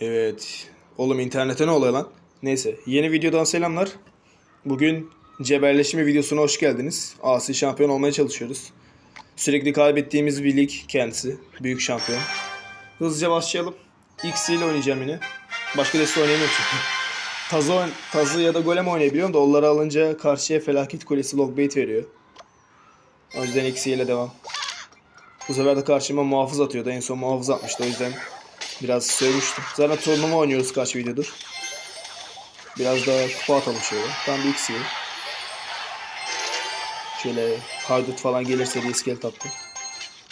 Evet. Oğlum internete ne oluyor lan? Neyse. Yeni videodan selamlar. Bugün cebelleşme videosuna hoş geldiniz. Asi şampiyon olmaya çalışıyoruz. Sürekli kaybettiğimiz bir lig kendisi. Büyük şampiyon. Hızlıca başlayalım. X ile oynayacağım yine. Başka deste oynayamıyorum çünkü. Tazı, Tazı ya da Golem oynayabiliyorum da onları alınca karşıya felaket kulesi logbait veriyor. O yüzden X ile devam. Bu sefer de karşıma muhafız atıyordu. En son muhafız atmıştı. O yüzden biraz sövmüştüm. Zaten turnuva oynuyoruz kaç videodur. Biraz daha kupa atalım şöyle. Tam bir X'i. Şöyle haydut falan gelirse diye iskelet attım.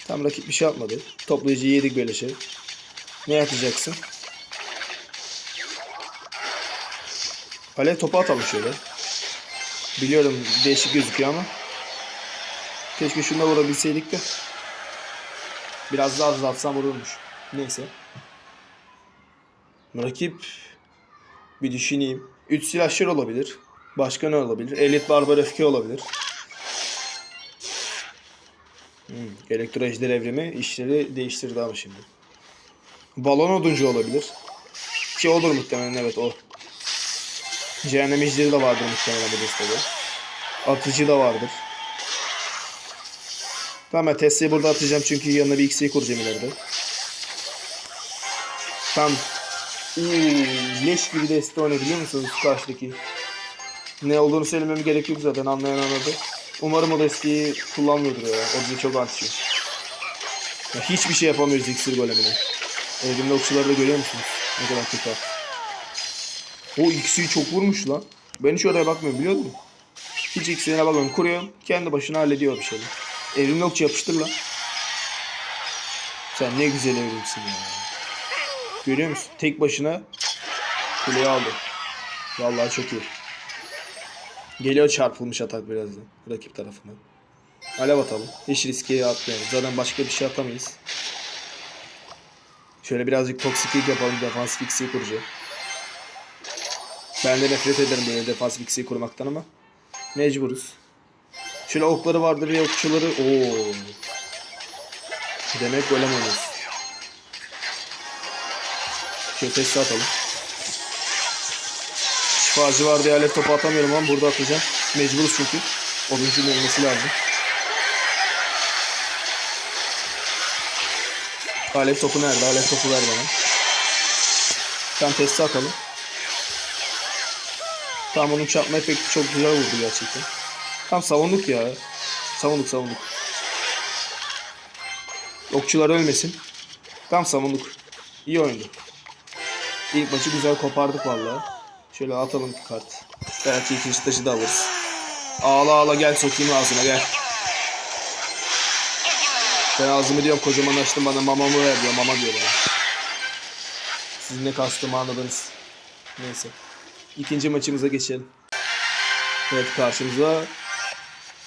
Tam rakip bir şey atmadı. Toplayıcıyı yedik böyle şey. Ne atacaksın? Alev topu atalım şöyle. Biliyorum değişik gözüküyor ama. Keşke şunda vurabilseydik de. Biraz daha azaltsam vururmuş. Neyse. Rakip bir düşüneyim. 3 silahşör olabilir. Başka ne olabilir? Elit barbar öfke olabilir. Hmm, elektro ejder evrimi işleri değiştirdi ama şimdi. Balon oduncu olabilir. Ki olur muhtemelen evet o. Cehennem ejderi de vardır muhtemelen bu destede. Atıcı da vardır. Tamam Tesla'yı burada atacağım çünkü yanına bir X'i kuracağım ileride. Tamam. Uuu, leş gibi deste oynadı biliyor musunuz karşıdaki? Ne olduğunu söylememe gerek yok zaten anlayan anladı. Umarım o desteği kullanmıyordur ya. O bize çok artıyor. Ya hiçbir şey yapamıyoruz iksir golemine. Elimde okçuları da görüyor musunuz? Ne kadar kötü. O iksiri çok vurmuş lan. Ben hiç oraya bakmıyorum biliyor musun? Hiç iksirine bakmıyorum. Kuruyorum. Kendi başına hallediyor bir şeyler. Evrimli okçu yapıştır lan. Sen ne güzel evrimsin ya. Görüyor musun? Tek başına kuleyi aldı. Vallahi çok iyi. Geliyor çarpılmış atak birazdan rakip tarafından. Alev atalım. Hiç riske atmayalım. Zaten başka bir şey atamayız. Şöyle birazcık toksiklik yapalım. Defansif X'i kuracağım. Ben de nefret ederim böyle defansif X'i kurmaktan ama mecburuz. Şöyle okları vardır ya okçuları. Oo. Demek golem oynuyoruz. Şöyle testi atalım. Şifacı var diye alev topu atamıyorum ama burada atacağım. Mecburuz çünkü. Oduncunun ölmesi lazım. Alev topu nerede? Alev topu ver bana. Tam testi atalım. Tam onun çarpma efekti çok güzel vurdu gerçekten. Tam savunduk ya. Savunduk savunduk. Okçular ölmesin. Tam savunduk. İyi oyundu. İlk maçı güzel kopardık vallahi. Şöyle atalım kart. Belki ikinci taşı da alırız. Ağla ağla gel sokayım ağzına gel. Ben ağzımı diyorum kocaman açtım bana mamamı ver diyor mama diyor bana. Sizin ne kastımı anladınız. Neyse. İkinci maçımıza geçelim. Evet karşımıza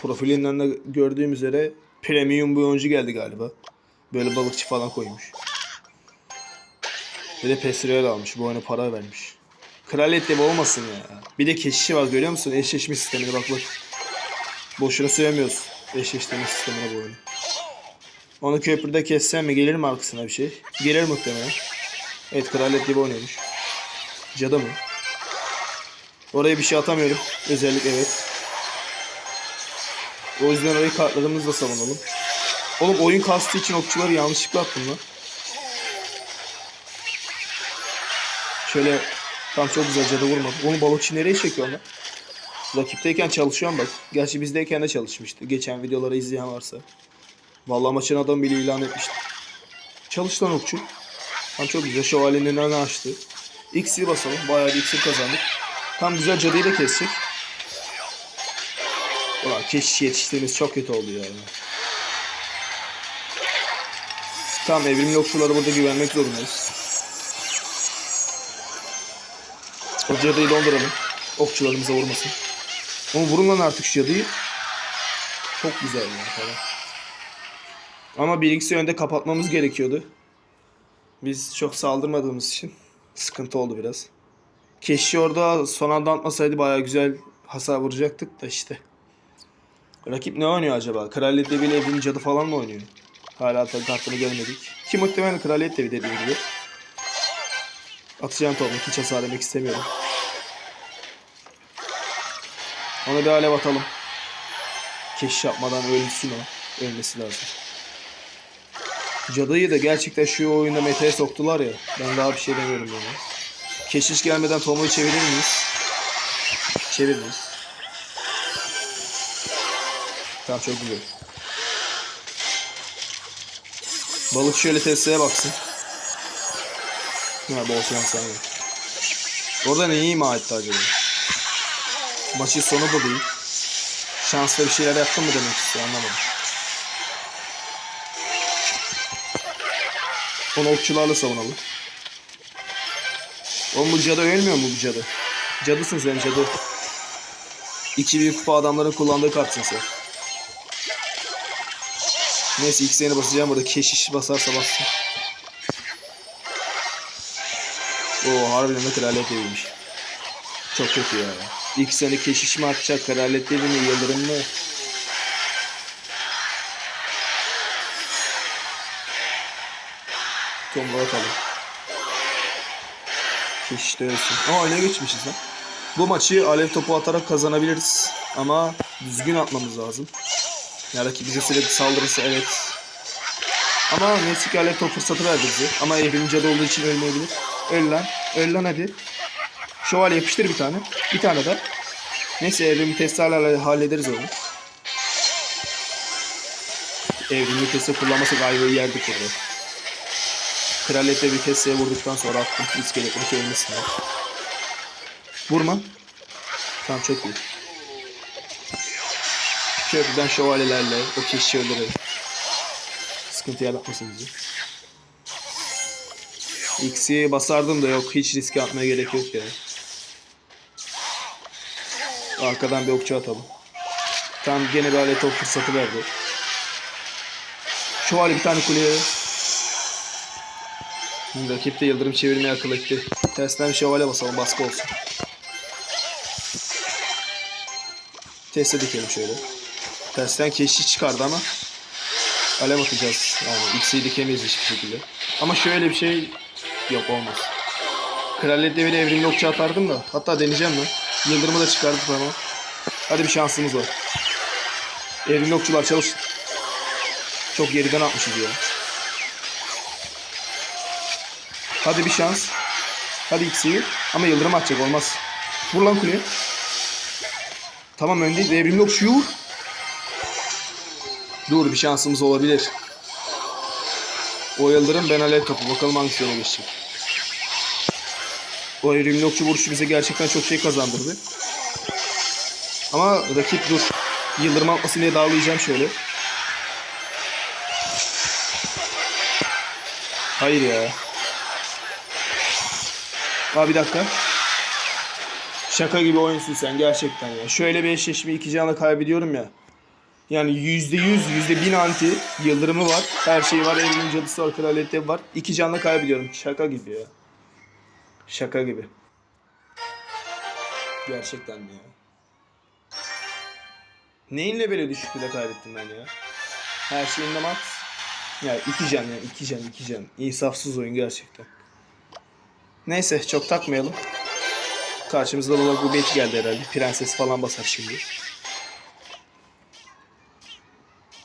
profilinden de gördüğüm üzere premium bir oyuncu geldi galiba. Böyle balıkçı falan koymuş. Bir de Pesriel almış. Bu oyuna para vermiş. Kraliyet de bu olmasın ya. Bir de keşişi var görüyor musun? Eşleşme sistemine bak bak. Boşuna söylemiyoruz. Eşleştirme sistemine bu oyunu. Onu köprüde kessem mi gelir mi arkasına bir şey? Gelir muhtemelen. Evet kraliyet gibi oynuyormuş. Cadı mı? Oraya bir şey atamıyorum. Özellikle evet. O yüzden orayı kartlarımızla savunalım. Oğlum oyun kastı için okçuları yanlışlıkla attım lan. Şöyle tam çok güzel cadı vurmadı. Onu balıkçı nereye çekiyor lan? Rakipteyken çalışıyorum bak. Gerçi bizdeyken de çalışmıştı. Geçen videoları izleyen varsa. Vallahi maçın adamı bile ilan etmişti. Çalış lan okçu. Tam çok güzel şövalyenin önünü açtı. X'i basalım. Bayağı bir iksir kazandık. Tam güzel cadıyı da kesecek. Ulan keşiş yetiştiğimiz çok kötü oldu ya. Tamam evrimli okçulara burada güvenmek zorundayız. O cadıyı donduralım. Okçularımıza vurmasın. Ama vurun lan artık şu cadıyı. Çok güzel ya falan. Ama bir ikisi önde kapatmamız gerekiyordu. Biz çok saldırmadığımız için sıkıntı oldu biraz. Keşke orada son anda atmasaydı bayağı güzel hasar vuracaktık da işte. Rakip ne oynuyor acaba? Kraliyet Devi'yle Evin Cadı falan mı oynuyor? Hala tabii kartını görmedik. Ki muhtemelen Kraliyet Devi dediğim gibi. Atacağım topu. Hiç hasar demek istemiyorum. Ona bir alev atalım. Keşiş yapmadan ölsün o. Ölmesi lazım. Cadıyı da gerçekten şu oyunda meta'ya soktular ya. Ben daha bir şey demiyorum yani. Keşiş gelmeden Tomo'yu çevirir miyiz? Çeviririz. Tamam çok güzel. Balık şöyle testeye baksın. Ha bol şans abi. Orada neyi ima etti acaba? Maçın sonu da değil. Şansla bir şeyler yaptın mı demek istiyor anlamadım. Onu okçularla savunalım. Oğlum bu cadı ölmüyor mu bu cadı? Cadısın sen cadı. İki büyük kupa adamların kullandığı kartsın sen. Neyse ilk seni basacağım burada. Keşiş basarsa bassın. Oo harbiden de kraliyet deviymiş. Çok kötü ya. İlk sene keşiş mi atacak? Kraliyet devi mi? Yıldırım mı? Tomba atalım. Keşiş de ölsün. Aa öne geçmişiz lan. Bu maçı alev topu atarak kazanabiliriz. Ama düzgün atmamız lazım. Ya rakip bize sürekli saldırırsa evet. Ama ki alev top fırsatı verdi bize. Ama evrim cadı olduğu için ölmeyebilir. Öl lan. Öl lan hadi. Şövalye yapıştır bir tane. Bir tane daha. Neyse evrim testlerle hallederiz onu. Evrimli testi kullanmasak ayvayı yerdik burada. Kraliyette bir testiye vurduktan sonra attım. İskeletini çevirmesinler. Vurma. Tamam çok iyi. Köprüden şövalyelerle o keşişi öldürelim. Sıkıntı yaratmasın bizi. X'i basardım da yok hiç riske atmaya gerek yok ya. Arkadan bir okçu atalım. Tam gene bir alet top fırsatı verdi. Şövalye bir tane kuleye. Rakip de yıldırım çevirmeye akıl etti. Tersten bir şövalye basalım baskı olsun. Teste dikelim şöyle. Tersten keşiş çıkardı ama alev atacağız. Yani X'i dikemeyiz hiçbir şekilde. Ama şöyle bir şey yok olmaz. Kraliyet devine evrimli okçu atardım da. Hatta deneyeceğim lan. Yıldırımı da çıkardık ama. Hadi bir şansımız var. Evrimli okçular çalışın. Çok geriden atmışız ya. Hadi bir şans. Hadi X'i. Ama yıldırım atacak olmaz. Vur lan kuleye. Tamam öndeyiz. Evrimli okçuyu vur. Dur bir şansımız olabilir. O yıldırım ben alev topu. Bakalım hangisi öne geçecek. O evrimli okçu vuruşu bize gerçekten çok şey kazandırdı. Ama rakip dur. Yıldırım atmasın diye dağılayacağım şöyle. Hayır ya. Aa bir dakika. Şaka gibi oyunsun sen gerçekten ya. Şöyle bir eşleşme iki canla kaybediyorum ya. Yani yüzde yüz, yüzde bin anti yıldırımı var. Her şeyi var. Evinin cadısı var, kraliyeti var. İki canla kaybediyorum. Şaka gibi ya. Şaka gibi. Gerçekten mi ya? Neyinle böyle düşüktü de kaybettim ben ya? Her şeyinde max. Ya iki can ya iki can iki can. İnsafsız oyun gerçekten. Neyse çok takmayalım. Karşımızda Lola Gubet geldi herhalde. Prenses falan basar şimdi.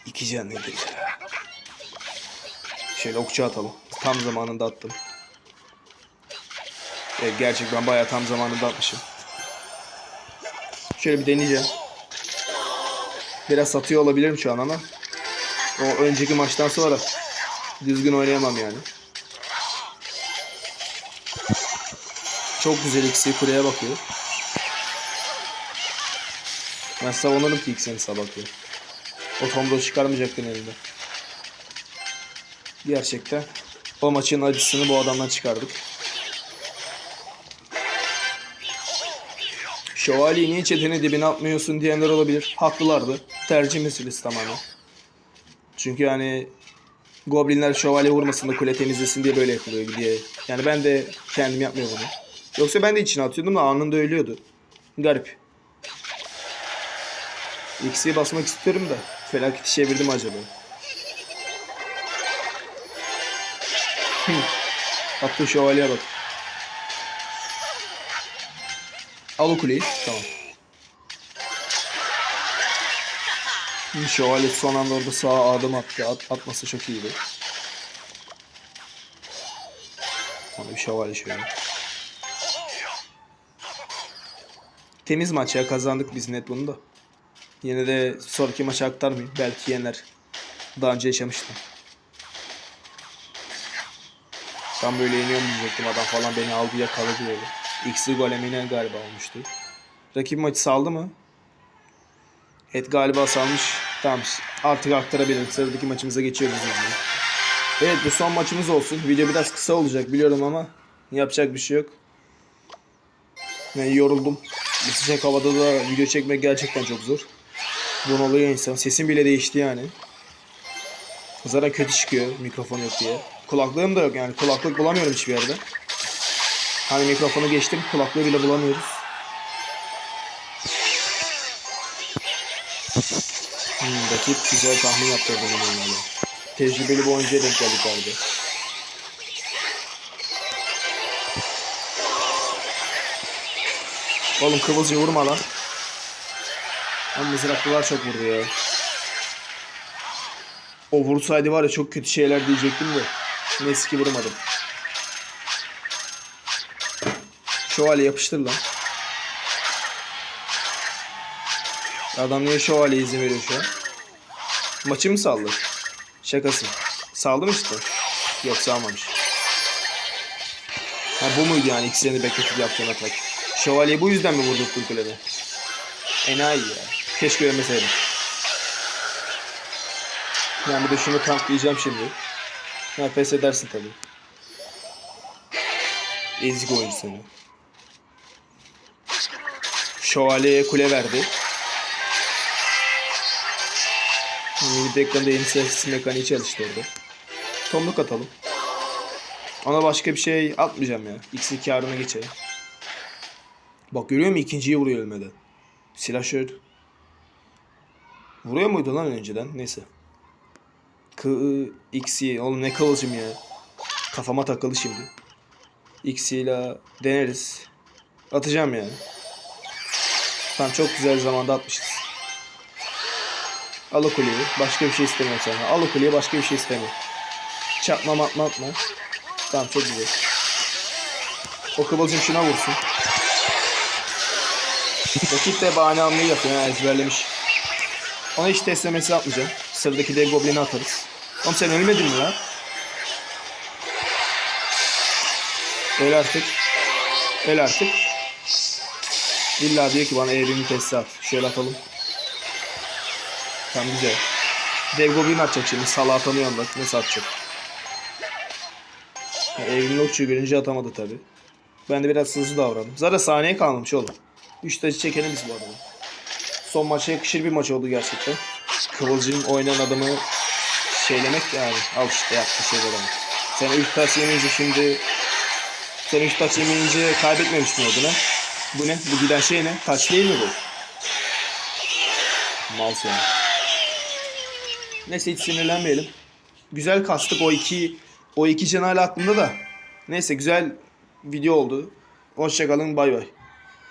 İki can nedir ya? Şöyle okçu atalım. Tam zamanında attım. Evet, gerçekten bayağı tam zamanında atmışım. Şöyle bir deneyeceğim. Biraz satıyor olabilirim şu an ama o önceki maçtan sonra düzgün oynayamam yani. Çok güzel ikisi kuleye bakıyor. Ben savunurum ki ikisini sabahıyor. O Tom'da çıkarmayacaktın elinde. Gerçekten o maçın acısını bu adamdan çıkardık. Şövalyeyi niye çetenin dibine atmıyorsun diyenler olabilir. Haklılardı. Tercih meselesi tamamen. Çünkü yani Goblinler şövalye vurmasın da kule temizlesin diye böyle yapılıyor diye. Yani ben de kendim yapmıyorum bunu. Yoksa ben de içine atıyordum da anında ölüyordu. Garip. X'ye basmak istiyorum da felaketi çevirdim acaba. Hı. Attığı şövalyeye bak. Al o kuleyi. Tamam. Şövalye son anda orada sağa adım attı. At, atması çok iyiydi. Sonra bir şövalye şöyle. Temiz maç ya kazandık biz net bunu da. Yine de sonraki maça aktarmayayım. Belki yener. Daha önce yaşamıştım. Tam böyle yeniyorum diyecektim adam falan beni aldı yakaladı böyle. X'i golemine galiba olmuştu. Rakip maçı saldı mı? Evet galiba salmış. Tamam artık aktarabilirim. Sıradaki maçımıza geçiyoruz. hızlı. Evet bu son maçımız olsun. Video biraz kısa olacak biliyorum ama yapacak bir şey yok. Yani yoruldum. Bu sıcak havada da video çekmek gerçekten çok zor. Bunalıyor insan. Sesim bile değişti yani. Zaten kötü çıkıyor mikrofon yok diye. Kulaklığım da yok yani kulaklık bulamıyorum hiçbir yerde. Hani mikrofonu geçtim kulaklığı bile bulamıyoruz. Hmm, rakip güzel tahmin yaptırdı bunu. Tecrübeli bir oyuncuya denk geldik galiba. Oğlum kıvılcı vurma lan. Ama mızraklılar çok vurdu ya. O vursaydı var ya çok kötü şeyler diyecektim de. Neyse ki vurmadım. Şövalye yapıştır lan. Adam niye şövalye izin veriyor şu an? Maçı mı saldı? Şakası. Saldı mı işte? Yok salmamış. Ha bu muydu yani ikisini bekletip yaptığın atak? Şövalye bu yüzden mi vurdurttun kulede? Enayi ya. Keşke ölmeseydim. Yani bir de şunu tanklayacağım şimdi. Ha pes edersin tabii. Ezik oyuncu seni. Şövalyeye kule verdi. Yeni ekranda yeni ses mekaniği çalıştırdı. Tomluk atalım. Ona başka bir şey atmayacağım ya. X'in karına geçelim. Bak görüyor musun? İkinciyi vuruyor ölmeden. Silahşör. Vuruyor muydu lan önceden? Neyse. K X'i oğlum ne kıvılcım ya. Kafama takıldı şimdi. X'iyle deneriz. Atacağım yani. Tamam çok güzel zamanda atmışız. Al o kuleyi. Başka bir şey istemiyorum sana. Al o kuleyi başka bir şey istemiyorum. Çarpma matma atma. Tamam çok güzel. O kıvılcım şuna vursun. Rakip de bahane almayı yapıyor. Yani ezberlemiş. Ona hiç teslemesi atmayacağım. Sıradaki dev goblini atarız. Oğlum sen ölmedin mi lan? Öl artık. Öl artık. İlla diyor ki bana evrimi testi at. Şöyle atalım. Tamam güzel. Dev goblin atacak şimdi. Salağı tanıyorum bak. Nasıl atacak? Ya, evrimli okçuyu görünce atamadı tabi. Ben de biraz hızlı davrandım. Zaten saniye kalmamış oğlum. 3 taşı çekelim biz bu adamı. Son maça yakışır bir maç oldu gerçekten. Kıvılcım oynayan adamı şeylemek yani. Al işte yaptı şey adamı. Sen 3 taş yemeyince şimdi sen 3 taş yemeyince kaybetmemiş mi oldun? Bu ne? Bu giden şey ne? Taç değil mi bu? Mal seni. Neyse hiç sinirlenmeyelim. Güzel kastık o iki o iki can hala aklımda da. Neyse güzel video oldu. Hoşçakalın bay bay.